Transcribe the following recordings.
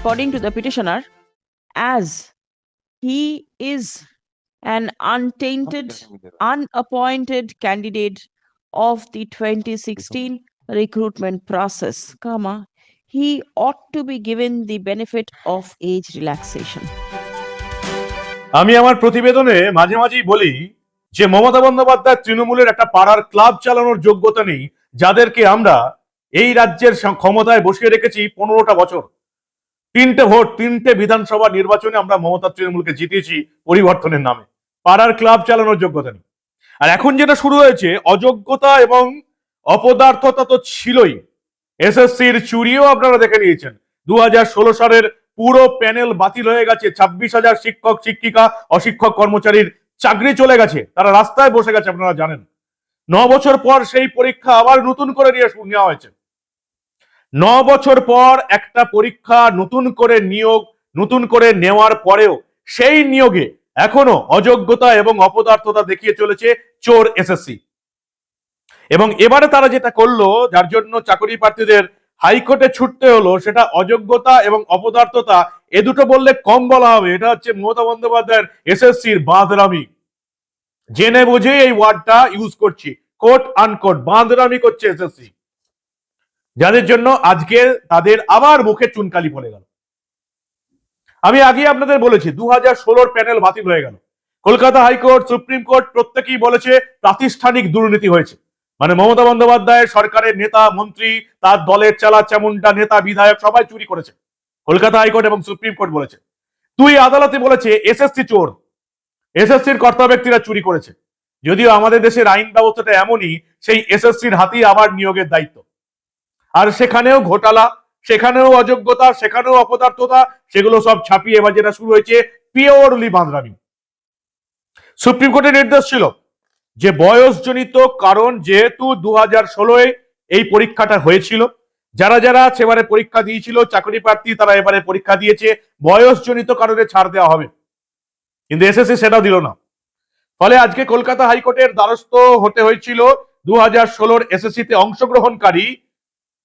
according to the petitioner, as he is an untainted, unappointed candidate of the 2016 recruitment process, comma, he ought to be given the benefit of age relaxation. আমি আমার প্রতিবেদনে মাঝে মাঝেই বলি যে মমতা বন্দ্যোপাধ্যায় তৃণমূলের একটা পাড়ার ক্লাব চালানোর যোগ্যতা নেই যাদেরকে আমরা এই রাজ্যের ক্ষমতায় বসিয়ে রেখেছি পনেরোটা বছর তিনটে ভোট, তিনটে বিধানসভা নির্বাচনে আমরা মমতা তৃণমূলকে জিতিয়েছি পরিবর্তনের নামে। পাড়ার ক্লাব চালানোর যোগ্যতা নেই। আর এখন যেটা শুরু হয়েছে, অযোগ্যতা এবং অপদার্থতা তো ছিলই। এসএসসির চুরিও আপনারা দেখে নিয়েছেন। দু হাজার ষোলো সালের পুরো প্যানেল বাতিল হয়ে গেছে। ছাব্বিশ হাজার শিক্ষক, শিক্ষিকা, অশিক্ষক, কর্মচারীর চাকরি চলে গেছে। তারা রাস্তায় বসে গেছে, আপনারা জানেন। ন বছর পর সেই পরীক্ষা আবার নতুন করে নিয়ে নেওয়া হয়েছে। ন বছর পর একটা পরীক্ষা নতুন করে নিয়োগ, নতুন করে নেওয়ার পরেও সেই নিয়োগে এখনও অযোগ্যতা এবং অপদার্থতা দেখিয়ে চলেছে চোর এসএসসি। এবং এবারে তারা যেটা করল, যার জন্য চাকরি প্রার্থীদের হাইকোর্টে ছুটতে হলো, সেটা অযোগ্যতা এবং অপদার্থতা, এ দুটো বললে কম বলা হবে। এটা হচ্ছে মমতা বন্দ্যোপাধ্যায়ের এসএসসির বাঁধরামি জেনে বুঝে এই ওয়ার্ডটা ইউজ করছি। কোট আনকোট বাঁধরামি করছে এসএসসি। যাদের জন্য আজকে তাদের আবার মুখে চুনকালি পড়ে গেল। আমি আগে আপনাদের বলেছি দু হাজার ষোলোর প্যানেল বাতিল হয়ে গেল। কলকাতা হাইকোর্ট, সুপ্রিম কোর্ট প্রত্যেকেই বলেছে প্রাতিষ্ঠানিক দুর্নীতি হয়েছে। মানে মমতা বন্দ্যোপাধ্যায়ের সরকারের নেতা, মন্ত্রী, তার দলের চালা চামুন্ডা নেতা, বিধায়ক সবাই চুরি করেছে। কলকাতা হাইকোর্ট এবং সুপ্রিম কোর্ট বলেছে। তুই আদালতে বলেছে, এসএসসি চোর। এসএসসির কর্তা ব্যক্তিরা চুরি করেছে। যদিও আমাদের দেশের আইন ব্যবস্থাটা এমনই, সেই এসএসসির হাতেই আবার নিয়োগের দায়িত্ব। আর সেখানেও ঘোটালা, সেখানেও অযোগ্যতা, সেখানেও অপদার্থতা, সেগুলো সব ছাপিয়ে এবার যেটা শুরু হয়েছে পিওরলি বাঁধরামি সুপ্রিম কোর্টের নির্দেশ ছিল যে বয়সজনিত কারণ যেহেতু দু হাজার ষোলোয় এই পরীক্ষাটা হয়েছিল, যারা যারা সেবারে পরীক্ষা দিয়েছিল, চাকরি প্রার্থী তারা এবারে পরীক্ষা দিয়েছে, বয়সজনিত কারণে ছাড় দেওয়া হবে। কিন্তু এসএসসি সেটাও দিল না। ফলে আজকে কলকাতা হাইকোর্টের দ্বারস্থ হতে হয়েছিল দু হাজার ষোলোর এসএসসিতে অংশগ্রহণকারী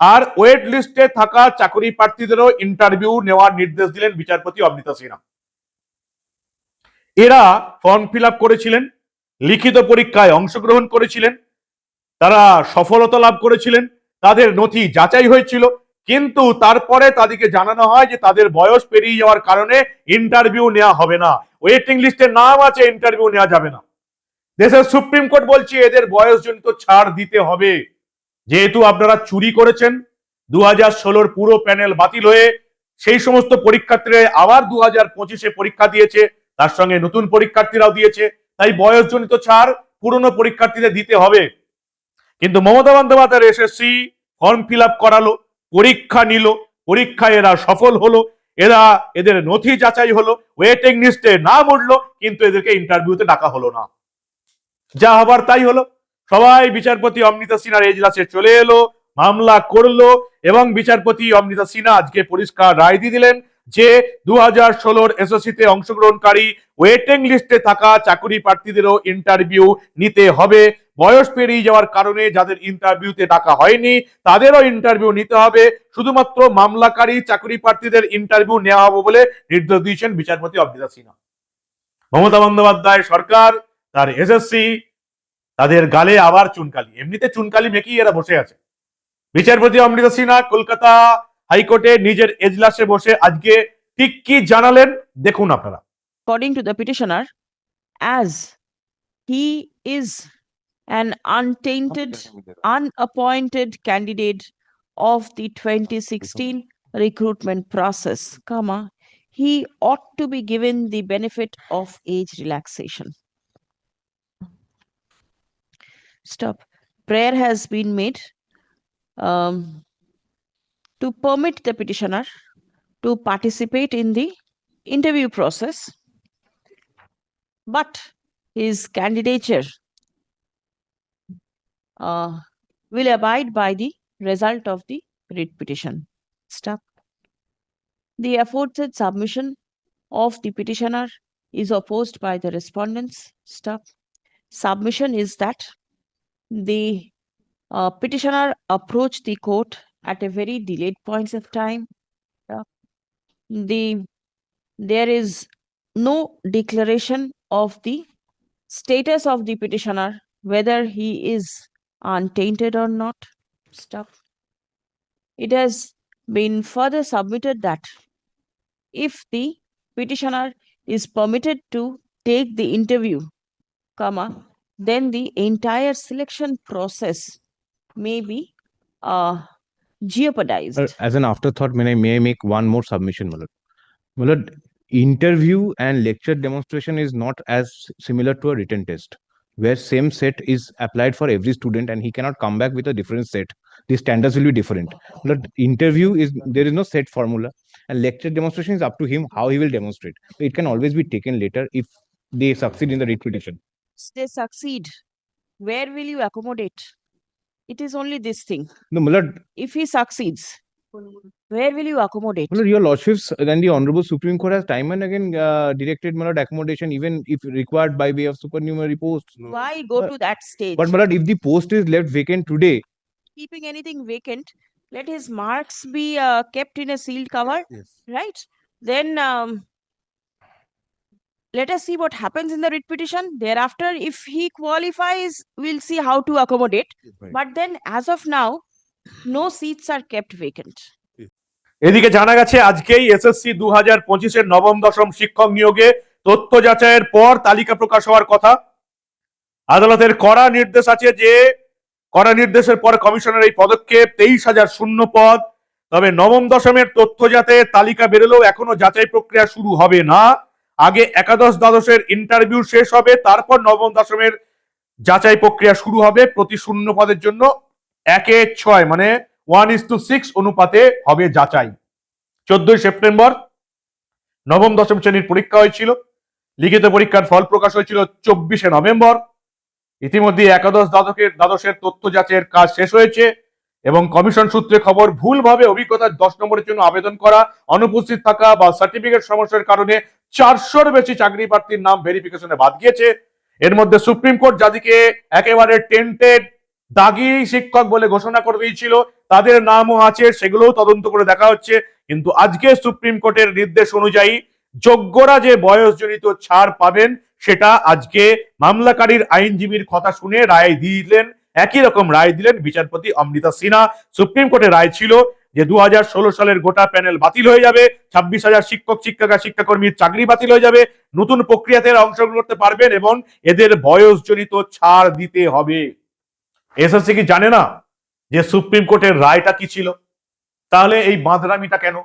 আর ওয়েট লিস্টে থাকা চাকরি প্রার্থীদেরও ইন্টারভিউ নেওয়ার নির্দেশ দিলেন বিচারপতি অমৃতা সিনহা। এরা ফর্ম ফিল করেছিলেন, লিখিত পরীক্ষায় অংশগ্রহণ করেছিলেন, তারা সফলতা লাভ করেছিলেন, তাদের নথি যাচাই হয়েছিল, কিন্তু তারপরে তাদেরকে জানানো হয় যে তাদের বয়স পেরিয়ে যাওয়ার কারণে ইন্টারভিউ নেওয়া হবে না। ওয়েটিং লিস্টে নাম আছে, ইন্টারভিউ নেওয়া যাবে না। দেশের সুপ্রিম কোর্ট বলছে, এদের বয়সজনিত ছাড় দিতে হবে। যেহেতু আপনারা চুরি করেছেন দু হাজার ষোলোর পুরো প্যানেল বাতিল হয়ে সেই সমস্ত পরীক্ষার্থীরা আবার দু হাজার পঁচিশে পরীক্ষা দিয়েছে, তার সঙ্গে নতুন পরীক্ষার্থীরাও দিয়েছে, তাই বয়সজনিত ছাড় পুরনো পরীক্ষার্থীদের দিতে হবে। কিন্তু মমতা বন্দ্যোপাধ্যায়ের এসএসসি ফর্ম ফিল করালো, পরীক্ষা নিল, পরীক্ষায় এরা সফল হলো, এরা এদের নথি যাচাই হলো ওয়েটিং লিস্টে নাম উঠল, কিন্তু এদেরকে ইন্টারভিউতে ডাকা হলো না। যা হবার তাই হলো। সবাই বিচারপতি অমৃতা সিনহার এজলাসে চলে এলো, মামলা করল এবং বিচারপতি অমৃতা সিনহা আজকে পরিষ্কার রায় দিয়ে দিলেন যে দু হাজার ষোলোর এসএসসিতে অংশগ্রহণকারী ওয়েটিং লিস্টে থাকা চাকরি প্রার্থীদেরও ইন্টারভিউ নিতে হবে। বয়স পেরিয়ে যাওয়ার কারণে যাদের ইন্টারভিউতে ডাকা হয়নি, তাদেরও ইন্টারভিউ নিতে হবে। শুধুমাত্র মামলাকারী চাকরি প্রার্থীদের ইন্টারভিউ নেওয়া হবে বলে নির্দেশ দিয়েছেন বিচারপতি অমৃতা সিনহা। মমতা বন্দ্যোপাধ্যায় সরকার, তার এসএসসি তাদের গালে আবার চুনকালি। এমনিতে চুনকালি মেকি এরা বসে আছে। বিচারপতি অমৃত সিনহা কলকাতা হাইকোর্টে নিজের এজলাসে বসে আজকে ঠিক কি জানালেন দেখুন আপনারা। According to the petitioner as he is an untainted unappointed candidate of the twenty sixteen recruitment process comma he ought to be given the benefit of age relaxation Stop. Prayer has been made um, to permit the petitioner to participate in the interview process, but his candidature uh, will abide by the result of the writ petition. Stop. The aforesaid submission of the petitioner is opposed by the respondents. Stop. Submission is that the uh, petitioner approached the court at a very delayed points of time. Stop. the there is no declaration of the status of the petitioner, whether he is untainted or not. Stuff. It has been further submitted that if the petitioner is permitted to take the interview, comma, then the entire selection process may be uh, jeopardized. As an afterthought, may I, may I make one more submission, Malad? Malad, interview and lecture demonstration is not as similar to a written test, where same set is applied for every student and he cannot come back with a different set. The standards will be different. Malad, interview is, there is no set formula and lecture demonstration is up to him how he will demonstrate. It can always be taken later if they succeed in the repetition. They succeed, where will you accommodate? It is only this thing. No, Malad, If he succeeds, where will you accommodate? Malad, your lordships and the honorable Supreme Court has time and again uh, directed Malad accommodation even if required by way of supernumerary posts. Why go But- to that stage? But Malad, if the post is left vacant today, Keeping anything vacant, let his marks be uh, kept in a sealed cover, yes. right? Then um, let us see what happens in the writ petition. Thereafter, if he qualifies, we'll see how to accommodate. right. But then, as of now, no seats are kept vacant. এদিকে জানা গেছে আজকেই SSC দু হাজার পঁচিশের নবম দশম শিক্ষক নিয়োগে তথ্য যাচাইয়ের পর তালিকা প্রকাশ হওয়ার কথা আদালতের কড়া নির্দেশ আছে যে কড়া নির্দেশের পর কমিশনের এই পদক্ষেপ তেইশ হাজার শূন্য পদ তবে নবম দশমের তথ্য যাচাইয়ের তালিকা বেরোলেও এখনও যাচাই প্রক্রিয়া শুরু হবে না আগে একাদশ দ্বাদশের ইন্টারভিউ শেষ হবে, তারপর নবম দশমের যাচাই প্রক্রিয়া শুরু হবে প্রতি শূন্য পদের জন্য। একে ছয় মানে ওয়ান ইস টু সিক্স অনুপাতে হবে যাচাই। চোদ্দই সেপ্টেম্বর, নবম দশম শ্রেণির পরীক্ষা হয়েছিল। লিখিত পরীক্ষার ফল প্রকাশ হয়েছিল চব্বিশে নভেম্বর। ইতিমধ্যে একাদশ দ্বাদশের দ্বাদশের তথ্য যাচাইয়ের কাজ শেষ হয়েছে। এবং কমিশন সূত্রে খবর, ভুলভাবে অভিজ্ঞতার দশ নম্বরের জন্য আবেদন করা, অনুপস্থিত থাকা বা সার্টিফিকেট সমস্যার কারণে চারশোর বেশি চাকরি প্রার্থীর নাম ভেরিফিকেশনে বাদ গিয়েছে। এর মধ্যে সুপ্রিম কোর্ট যাদেরকে একেবারে টেন্টেড দাগি শিক্ষক বলে ঘোষণা করে দিয়েছিল। তাদের নামও আছে, সেগুলোও তদন্ত করে দেখা হচ্ছে। কিন্তু আজকে সুপ্রিম কোর্টের নির্দেশ অনুযায়ী যোগ্যরা যে বয়সজনিত ছাড় পাবেন, সেটা আজকে মামলাকারীর আইনজীবীর কথা শুনে রায় দিলেন। একই রকম রায় দিলেন বিচারপতি অমৃতা সিনহা। সুপ্রিম কোর্টের রায় ছিল যে দু হাজার ষোলো সালের গোটা প্যানেল বাতিল হয়ে যাবে, ছাব্বিশ হাজার শিক্ষক, শিক্ষিকা, শিক্ষাকর্মীর চাকরি বাতিল হয়ে যাবে, নতুন প্রক্রিয়াতে অংশগ্রহণ করতে পারবেন এবং এদের বয়সজনিত ছাড় দিতে হবে। এসএসসি কি জানে না যে সুপ্রিম কোর্টের রায়টা কি ছিল? তাহলে এই বাঁধরামিটা কেন?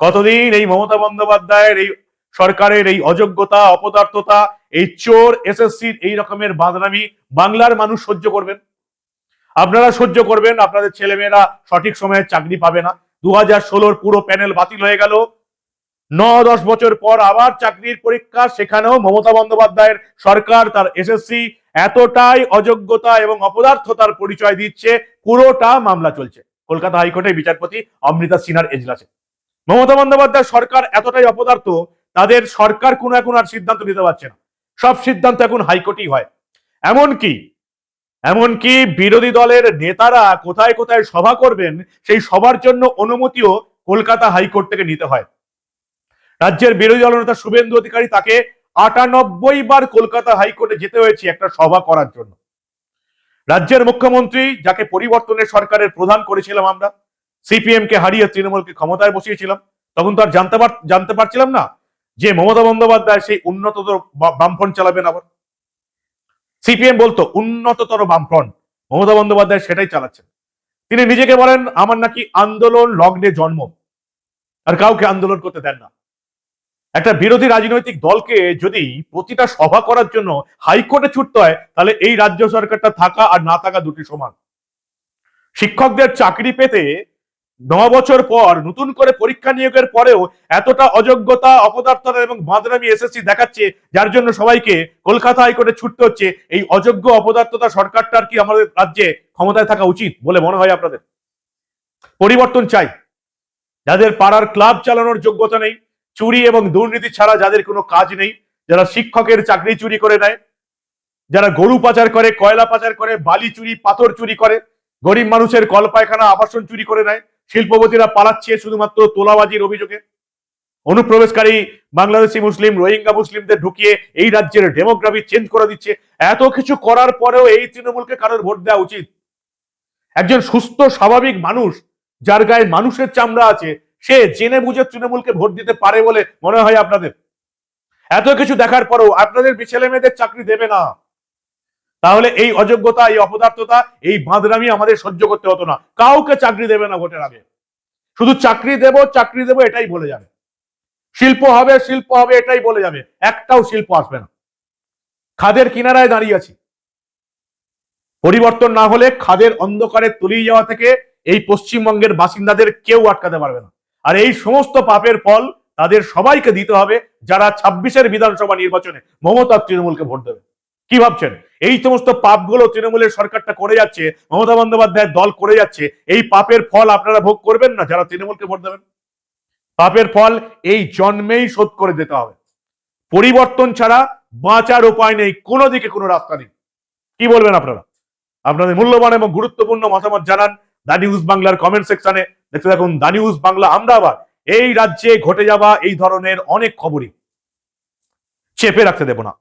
কতদিন এই মমতা বন্দ্যোপাধ্যায়ের এই সরকারের এই অযোগ্যতা, অপদার্থতা, এই চোর, এসএসসির এই রকমের বাঁধরামি বাংলার মানুষ সহ্য করবেন? আপনারা সহ্য করবেন, আপনাদের ছেলেমেয়েরা সঠিক সময়ে চাকরি পাবে না। দু হাজার ষোলোর পুরো প্যানেল বাতিল হয়ে গেল। ন দশ বছর পর আবার চাকরির পরীক্ষা, সেখানেও মমতা বন্দ্যোপাধ্যায়ের সরকার, তার এসএসসি, এতটাই অযোগ্যতা এবং অপদার্থতার পরিচয় দিচ্ছে, পুরোটা মামলা চলছে। কলকাতা হাইকোর্টের বিচারপতি অমৃতা সিনহার এজলাসে। মমতা বন্দ্যোপাধ্যায় সরকার এতটাই অপদার্থ, তাদের সরকার কোনো এখন আর সিদ্ধান্ত নিতে পারছে না। সব সিদ্ধান্ত এখন হাইকোর্টই হয়। এমনকি এমনকি বিরোধী দলের নেতারা কোথায় কোথায় সভা করবেন, সেই সভার জন্য অনুমতিও কলকাতা হাইকোর্ট থেকে নিতে হয়। রাজ্যের বিরোধী দলনেতা শুভেন্দু অধিকারী তাকে আটানব্বই বার কলকাতা হাইকোর্টে যেতে হয়েছে একটা সভা করার জন্য। রাজ্যের মুখ্যমন্ত্রী, যাকে পরিবর্তনের সরকারের প্রধান করেছিলাম আমরা সিপিএম কে হারিয়ে তৃণমূলকে ক্ষমতায় বসিয়েছিলাম, তখন তো আর জানতে জানতে পারছিলাম না যে মমতা বন্দ্যোপাধ্যায় সেই উন্নততর বা- বামফ্রন্ট চালাবেন আবার। সিপিএম বলতো, উন্নততর বামফ্রন্ট। মমতা বন্দ্যোপাধ্যায় সেটাই চালাচ্ছেন। তিনি নিজেকে বলেন, আমার নাকি আন্দোলন লগ্নে জন্ম। আর কাউকে আন্দোলন করতে দেন না। একটা বিরোধী রাজনৈতিক দলকে যদি প্রতিটা সভা করার জন্য হাইকোর্টে ছুটতে হয়, তাহলে এই রাজ্য সরকারটা থাকা আর না থাকা দুটি সমান। শিক্ষকদের চাকরি পেতে ন বছর পর নতুন করে পরীক্ষা নিয়োগের পরেও এতটা অযোগ্যতা, অপদার্থতা এবং বাঁধরামি এসএসসি দেখাচ্ছে, যার জন্য সবাইকে কলকাতা হাইকোর্টে ছুটতে হচ্ছে। এই অযোগ্য, অপদার্থতা সরকারটার কি আমাদের রাজ্যে ক্ষমতায় থাকা উচিত বলে মনে হয় আপনাদের? পরিবর্তন চাই। যাদের পাড়ার ক্লাব চালানোর যোগ্যতা নেই, চুরি এবং দুর্নীতি ছাড়া যাদের কোনো কাজ নেই, যারা শিক্ষকের চাকরি চুরি করে নেয়, যারা গরু পাচার করে, কয়লা পাচার করে, বালি চুরি, পাথর চুরি করে গরিব মানুষের কল পায়খানা আবাসন চুরি করে নেয়, শিল্পপতিরা পালাচ্ছে শুধুমাত্র তোলাবাজির অভিযোগে। অনুপ্রবেশকারী বাংলাদেশি মুসলিম, রোহিঙ্গা মুসলিমদের ঢুকিয়ে এই রাজ্যের ডেমোগ্রাফি চেঞ্জ করে দিচ্ছে। এত কিছু করার পরেও এই তৃণমূলকে কারোর ভোট দেওয়া উচিত? একজন সুস্থ, স্বাভাবিক মানুষ যার গায়ে মানুষের চামড়া আছে, সে জেনে বুঝে তৃণমূলকে ভোট দিতে পারে বলে মনে হয় আপনাদের। এত কিছু দেখার পরেও আপনাদের ছেলে মেয়েদের চাকরি দেবে না। তাহলে এই অযোগ্যতা, এই অপদার্থতা, এই বাঁদরামি আমাদের সহ্য করতে হতো না। কাউকে চাকরি দেবে না ভোটের আগে। শুধু চাকরি দেব চাকরি দেব, এটাই বলে যাবে। শিল্প হবে শিল্প হবে, এটাই বলে যাবে। একটাও শিল্প আসবে না। খাদের কিনারায় দাঁড়িয়ে আছি। পরিবর্তন না হলে খাদের অন্ধকারে তলিয়ে যাওয়া থেকে এই পশ্চিমবঙ্গের বাসিন্দাদের কেউ আটকাতে পারবে না। আর এই সমস্ত পাপের ফল তাদের সবাইকে দিতে হবে যারা ছাব্বিশের বিধানসভা নির্বাচনে মমতা তৃণমূলকে ভোট দেবে। কি ভাবছেন? এই সমস্ত পাপগুলো তৃণমূলের সরকারটা করে যাচ্ছে, মমতা বন্দ্যোপাধ্যায়ের দল করে যাচ্ছে, এই পাপের ফল আপনারা ভোগ করবেন না, যারা তৃণমূলকে ভোট দেবেন। পাপের ফল এই জন্মেই শোধ করে দিতে হবে। পরিবর্তন ছাড়া বাঁচার উপায় নেই, কোনো দিকে কোনো রাস্তা নেই। কি বলবেন আপনারা? আপনাদের মূল্যবান এবং গুরুত্বপূর্ণ মতামত জানান দা নিউজ বাংলার কমেন্ট সেকশনে দেখতে থাকুন দা নিউজ বাংলা, আমরা আবার এই রাজ্যে ঘটে যাওয়া এই ধরনের অনেক খবরই। চেপে রাখতে দেব না।